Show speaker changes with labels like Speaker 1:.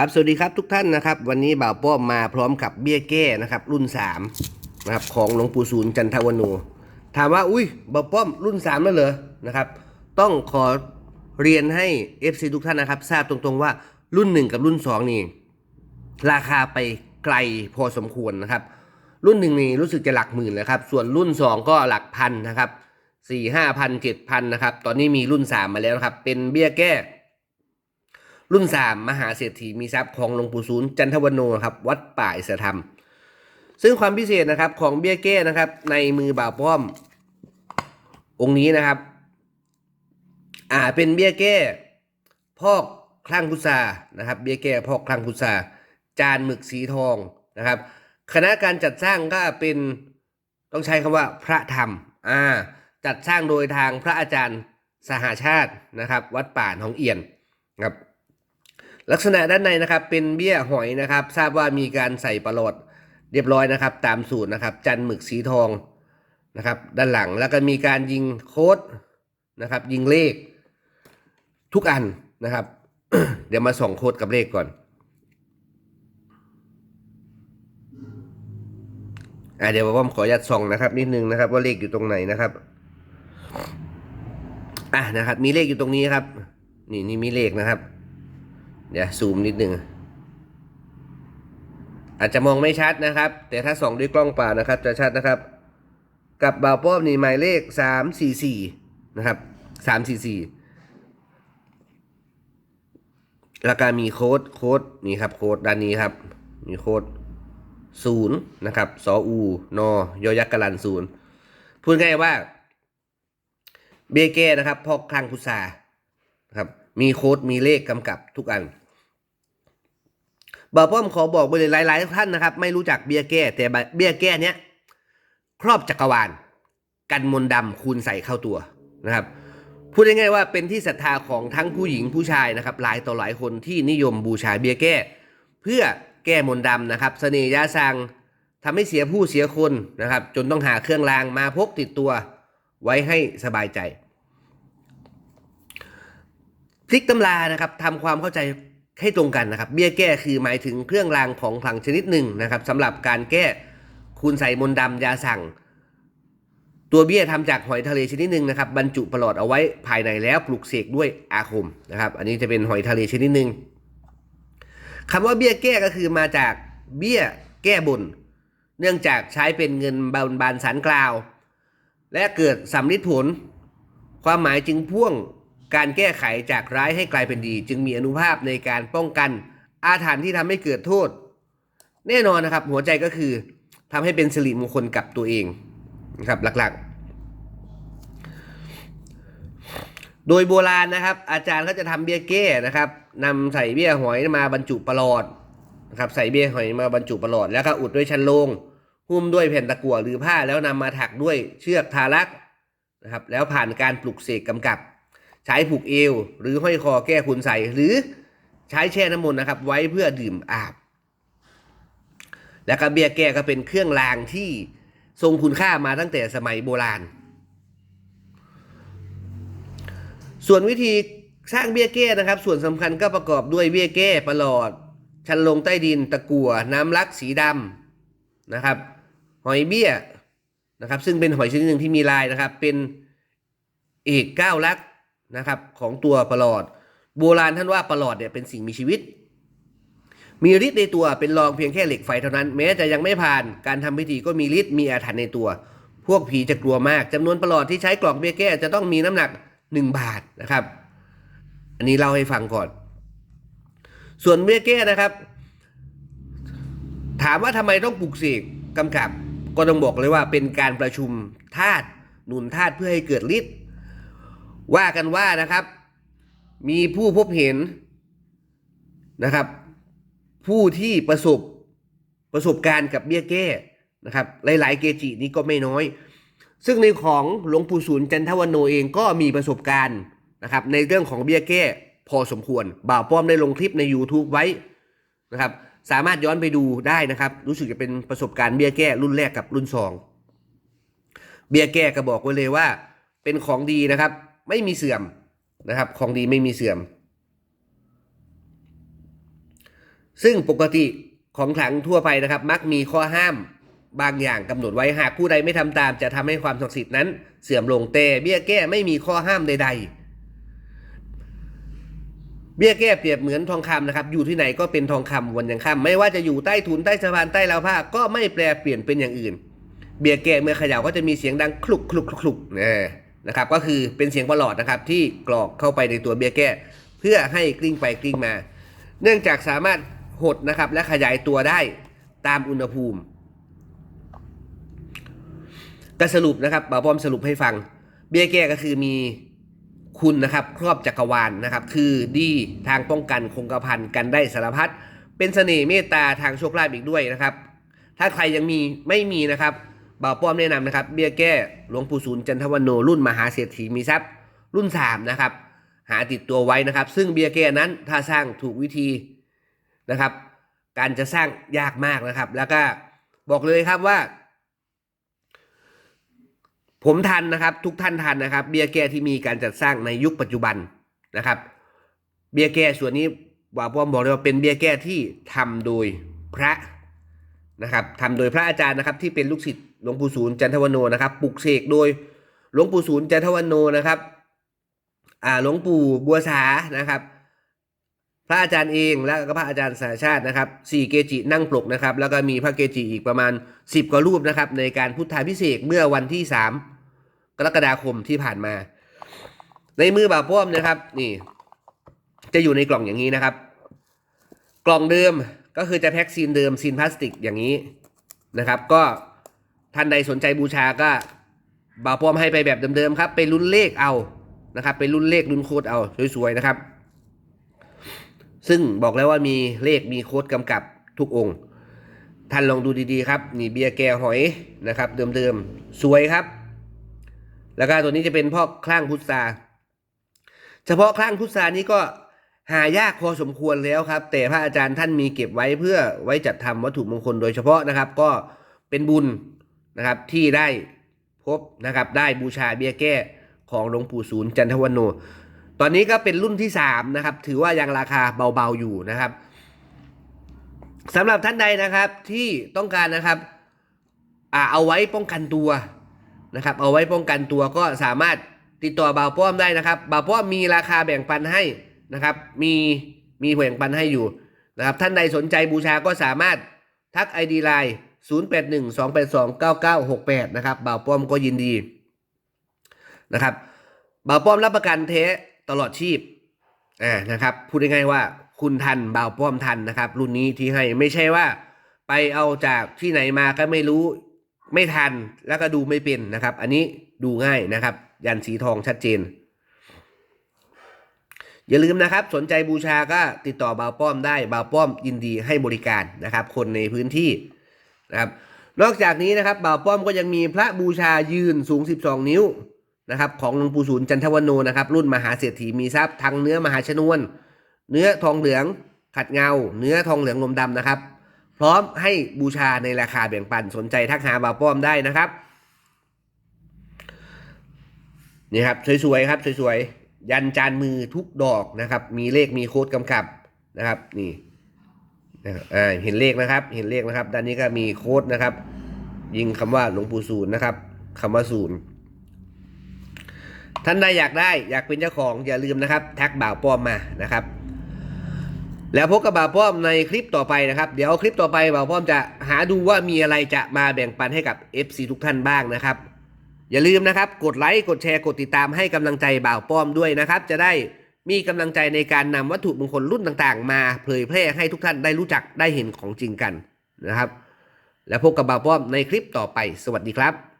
Speaker 1: ครับสวัสดีครับทุกท่านนะครับวันนี้บ่าวป้อมมาพร้อมกับเบี้ยแก้นะครับรุ่น3นะครับของหลวงปู่ศูนย์จันทวโนถามว่าอุ้ยบ่าวป้อมรุ่น3แล้วเหรอนะครับต้องขอเรียนให้ FC ทุกท่านนะครับทราบตรงๆว่ารุ่น 1 กับรุ่น 2 นี่ ราคาไปไกลพอสมควรนะครับ รุ่นหนึ่งนี่รู้สึกจะหลักหมื่นเลยครับส่วนรุ่น 2 ก็หลักพันนะครับสี่ห้าพันเจ็ดพันนะครับตอนนี้มีรุ่น 3 มาแล้วนะครับเป็นเบี้ยแก้ รุ่น3มมหาเศรษฐีมีทรัพย์ของหลวงปู่ศูนย์จันทวโนครับวัดป่าอิสธรรม ซึ่งความพิเศษนะครับของเบี้ยแก้นะครับ ในมือบ่าวป้อม องค์นี้นะครับ อ่าเป็นเบี้ยแก้พอกคลั่งพุทรานะครับ เบี้ยแก้พอกคลั่งพุทราจานหมึกสีทองนะครับ คณะการจัดสร้างก็เป็นต้องใช้คำว่าพระธรรมอ่าจัดสร้างโดยทางพระอาจารย์สหาชาตินะครับ วัดป่าหนองเอียนครับ ลักษณะด้านในนะครับเป็นเบี้ยหอยนะครับ ทราบว่ามีการใส่ประหลอดเรียบร้อยนะครับ ตามสูตรนะครับ จันหมึกสีทองนะครับ ด้านหลังแล้วก็มีการยิงโค้ดนะครับ ยิงเลข ทุกอันนะครับ เดี๋ยวมาส่องโค้ดกับเลขก่อนอ่าเดี๋ยวผมขออนุญาตส่องนะครับ นิดนึงนะครับ ว่าเลขอยู่ตรงไหนนะครับอะนะครับ มีเลขอยู่ตรงนี้ครับ นี่นี่มีเลขนะครับ เดี๋ยวซูมนิดนึง อาจจะมองไม่ชัดนะครับ แต่ถ้าส่องด้วยกล้องเปล่านะครับ จะชัดนะครับ กับบ่าวป้อมนี่หมายเลขสามสี่สี่นะครับสามสี่สี่แล้วก็มีโค้ดโค้ดนี่ครับโค้ดด้านนี้ครับ มีโค้ดศูนย์นะครับสอูนอยอยักษ์กะลันศูนย์พูดง่ายว่าเบเก้นะครับพอกคลังพุทรานะครับ มีโค้ดมีเลขกำกับทุกอันบ่าวป้อมขอบอกไปเลยหลายๆท่านนะครับ ไม่รู้จักเบี้ยแก้แต่เบี้ยแก้เนี้ยครอบจักรวาล กันมนดำคูณใส่เข้าตัวนะครับพูดง่ายๆว่าเป็นที่ศรัทธาของทั้งผู้หญิงผู้ชายนะครับหลายต่อหลายคนที่นิยมบูชาเบี้ยแก้ เพื่อแก้มนดำนะครับเสน่ห์ยาสังทำให้เสียผู้เสียคนนะครับ จนต้องหาเครื่องรางมาพกติดตัวไว้ให้สบายใจ พลิกตำรานะครับทำความเข้าใจให้ตรงกันนะครับ เบี้ยแก้คือหมายถึงเครื่องรางของขลังชนิดหนึ่งนะครับสำหรับการแก้คุณใส่มนต์ดำยาสั่ง ตัวเบี้ยทำจากหอยทะเลชนิดหนึ่งนะครับ บรรจุประหลอดเอาไว้ภายในแล้วปลุกเสกด้วยอาคมนะครับ อันนี้จะเป็นหอยทะเลชนิดหนึ่งคำว่าเบี้ยแก้ก็คือมาจากเบี้ยแก้บนเนื่องจากใช้เป็นเงินบานบานสารกล่าว และเกิดสำลิดผล ความหมายจึงพ่วง การแก้ไขจากร้ายให้กลายเป็นดี จึงมีอนุภาพในการป้องกันอาถรรพ์ที่ทำให้เกิดโทษ แน่นอนนะครับ หัวใจก็คือทำให้เป็นสิริมงคลกับตัวเองนะครับหลักๆ โดยโบราณนะครับ อาจารย์เขาจะทำเบี้ยแก้นะครับนำใส่เบี้ยหอยมาบรรจุประหลอดนะครับใส่เบี้ยหอยมาบรรจุประหลอด แล้วก็อุดด้วยชั้นโลงหุ้มด้วยแผ่นตะกั่วหรือผ้าแล้วนำมาถักด้วยเชือกทารักนะครับแล้วผ่านการปลุกเสกกำกับ ใช้ผูกเอว หรือห้อยคอแก้คุณใส่หรือใช้แช่น้ำมนต์นะครับ ไว้เพื่อดื่มอาบ แล้วก็เบียแก้ก็เป็นเครื่องรางที่ทรงคุณค่ามาตั้งแต่สมัยโบราณ ส่วนวิธีสร้างเบี้ยแก้นะครับ ส่วนสำคัญก็ประกอบด้วยเบี้ยแก้ประหลอด ชันลงใต้ดินตะกั่วน้ำลักสีดำนะครับ หอยเบี้ยนะครับ ซึ่งเป็นหอยชนิดหนึ่งที่มีลายนะครับ เป็นเอกเก้าลักษ นะครับของตัวประหลอด โบราณท่านว่าประหลอดเนี่ยเป็นสิ่งมีชีวิต มีฤทธิ์ในตัวเป็นรองเพียงแค่เหล็กไฟเท่านั้น แม้จะยังไม่ผ่านการทำพิธีก็มีฤทธิ์มีอาถรรพ์ในตัว พวกผีจะกลัวมากจำนวนประหลอดที่ใช้กล่องเบี้ยแก้จะต้องมีน้ำหนัก 1 บาทนะครับ อันนี้เล่าให้ฟังก่อน ส่วนเบี้ยแก้นะครับ ถามว่าทำไมต้องปลุกเสกกำกับ ก็ต้องบอกเลยว่าเป็นการประชุมธาตุหนุนธาตุเพื่อให้เกิดฤทธิ์ ว่ากันว่านะครับ มีผู้พบเห็นนะครับ ผู้ที่ประสบประสบการณ์กับเบี้ยแก้นะครับ หลาย ๆ เกจินี้ก็ไม่น้อย ซึ่งในของหลวงปู่ศูนย์จันทวโนเองก็มีประสบการณ์นะครับ ในเรื่องของเบี้ยแก้พอสมควร บ่าวป้อมได้ลงคลิปใน YouTube ไว้นะครับ สามารถย้อนไปดูได้นะครับ รู้สึกจะเป็นประสบการณ์เบี้ยแก้รุ่นแรกกับรุ่นสองเบี้ยแก้ก็บอกไว้เลยว่า เป็นของดีนะครับ ไม่มีเสื่อมนะครับ ของดีไม่มีเสื่อม ซึ่งปกติของขลังทั่วไปนะครับ มักมีข้อห้ามบางอย่างกำหนดไว้หากผู้ใดไม่ทำตาม จะทำให้ความศักดิ์สิทธิ์นั้นเสื่อมลงแต่เบี้ยแก้ไม่มีข้อห้ามใด ๆ เบี้ยแก้เปรียบเหมือนทองคำนะครับ อยู่ที่ไหนก็เป็นทองคำวันยังค่ำไม่ว่าจะอยู่ใต้ถุนใต้สะพานใต้ราวผ้าก็ไม่แปลเปลี่ยนเป็นอย่างอื่น เบี้ยแก้เมื่อเขย่าก็จะมีเสียงดังคลุกคลุกคลุกคลุกนะ นะครับก็คือเป็นเสียงประหลอดนะครับที่กรอกเข้าไปในตัวเบี้ยแก้ เพื่อให้กลิ้งไปกลิ้งมา เนื่องจากสามารถหดนะครับและขยายตัวได้ตามอุณหภูมิก็สรุปนะครับบาบอมสรุปให้ฟัง เบี้ยแก้ก็คือมีคุณนะครับครอบจักรวาลนะครับ คือดีทางป้องกันคงกระพันกันได้สารพัดเป็นเสน่ห์เมตตาทางโชคลาภอีกด้วยนะครับ ถ้าใครยังมีไม่มีนะครับ บ่าวป้อมแนะนำนะครับ เบี้ยแก้หลวงปู่ศูนย์จันทวันโนรุ่นมหาเศรษฐีมีทรัพย์รุ่น 3 นะครับ หาติดตัวไว้นะครับ ซึ่งเบี้ยแก้นั้นถ้าสร้างถูกวิธีนะครับ การจะสร้างยากมากนะครับ แล้วก็บอกเลยครับว่า ผมทันนะครับ ทุกท่านทันนะครับ เบี้ยแก้ที่มีการจัดสร้างในยุคปัจจุบันนะครับ เบี้ยแก้ส่วนนี้บ่าวป้อมบอกเลยว่าเป็นเบี้ยแก้ที่ทำโดยพระ นะครับทำโดยพระอาจารย์นะครับที่เป็นลูกศิษย์หลวงปู่ศูนย์จันทวโนนะครับปลุกเสกโดยหลวงปู่ศูนย์จันทวโนนะครับอ่าหลวงปู่บัวสานะครับ พระอาจารย์เองแล้วก็พระอาจารย์สาชาตินะครับสี่เกจินั่งปลุกนะครับ แล้วก็มีพระเกจิอีกประมาณ 10กว่ารูปนะครับ ในการพุทธาพิเศษเมื่อวันที่ 3 กรกฎาคมที่ผ่านมา ในมือบ่าวป้อมนะครับ นี่ จะอยู่ในกล่องอย่างนี้นะครับ กล่องเดิม ก็คือจะแพ็กซีนเดิมซีนพลาสติกอย่างนี้นะครับ ก็ท่านใดสนใจบูชาก็บ่าวป้อมให้ไปแบบเดิมๆครับ ไปลุ้นเลขเอานะครับ ไปลุ้นเลขลุ้นโค้ดเอาสวยๆนะครับ ซึ่งบอกแล้วว่ามีเลขมีโค้ดกำกับทุกองค์ ท่านลองดูดีๆครับนี่เบียร์แก่หอยนะครับ เดิมๆสวยครับ แล้วก็ตัวนี้จะเป็นพ่อคลั่งพุทราเฉพาะคลั่งพุทรานี้ก็ หายากพอสมควรแล้วครับ แต่พระอาจารย์ท่านมีเก็บไว้เพื่อไว้จัดทำวัตถุมงคลโดยเฉพาะนะครับ ก็เป็นบุญนะครับที่ได้พบนะครับได้บูชาเบียแก้ของหลวงปู่ศูนย์จันทวันโน ตอนนี้ก็เป็นรุ่นที่3นะครับถือว่ายังราคาเบาๆอยู่นะครับสำหรับท่านใดนะครับที่ต้องการนะครับอ่าเอาไว้ป้องกันตัวนะครับ เอาไว้ป้องกันตัวก็สามารถติดต่อบ่าวป้อมได้นะครับบ่าวป้อมมีราคาแบ่งปันให้ นะครับ มีมีแบ่งปันให้อยู่นะครับท่านใดสนใจบูชาก็สามารถทัก ID ไลน์0812829968 นะครับบ่าวป้อมก็ยินดีนะครับบ่าวป้อมรับประกันเทสตลอดชีพอ่านะครับพูดง่ายๆว่าคุณทันบ่าวป้อมทันนะครับ รุ่นนี้ที่ให้ไม่ใช่ว่าไปเอาจากที่ไหนมาก็ไม่รู้ไม่ทันแล้วก็ดูไม่เป็นนะครับ อันนี้ดูง่ายนะครับ ยันสีทองชัดเจน อย่าลืมนะครับ สนใจบูชาก็ติดต่อบ่าวป้อมได้บ่าวป้อมยินดีให้บริการนะครับ คนในพื้นที่นะครับ นอกจากนี้นะครับบ่าวป้อมก็ยังมีพระบูชายืนสูง 12 นิ้วนะครับ ของหลวงปู่ศูนย์จันทวโนนะครับ รุ่นมหาเศรษฐีมีทรัพย์ทั้งเนื้อมหาชนวน เนื้อทองเหลืองขัดเงา เนื้อทองเหลืองลมดำนะครับ พร้อมให้บูชาในราคาแบ่งปันสนใจทักหาบ่าวป้อมได้นะครับนี่ครับสวยๆครับสวยๆ ยันจานมือทุกดอกนะครับ มีเลขมีโค้ดกำกับนะครับ นี่อ่าเห็นเลขนะครับ เห็นเลขนะครับ ด้านนี้ก็มีโค้ดนะครับ ยิงคำว่าหลวงปู่ศูนย์นะครับคำว่าศูนย์ท่านใดอยากได้อยากเป็นเจ้าของอย่าลืมนะครับแท็กบ่าวป้อมมานะครับ แล้วพบกับบ่าวป้อมในคลิปต่อไปนะครับ เดี๋ยวคลิปต่อไปบ่าวป้อมจะหาดูว่ามีอะไรจะมาแบ่งปันให้กับ FC ทุกท่านบ้างนะครับ อย่าลืมนะครับ กดไลค์ กดแชร์ กดติดตามให้กำลังใจบ่าวป้อมด้วยนะครับ จะได้มีกำลังใจในการนำวัตถุมงคลรุ่นต่างๆ มาเผยแพร่ให้ทุกท่านได้รู้จักได้เห็นของจริงกันนะครับ แล้วพบกับบ่าวป้อมในคลิปต่อไป สวัสดีครับ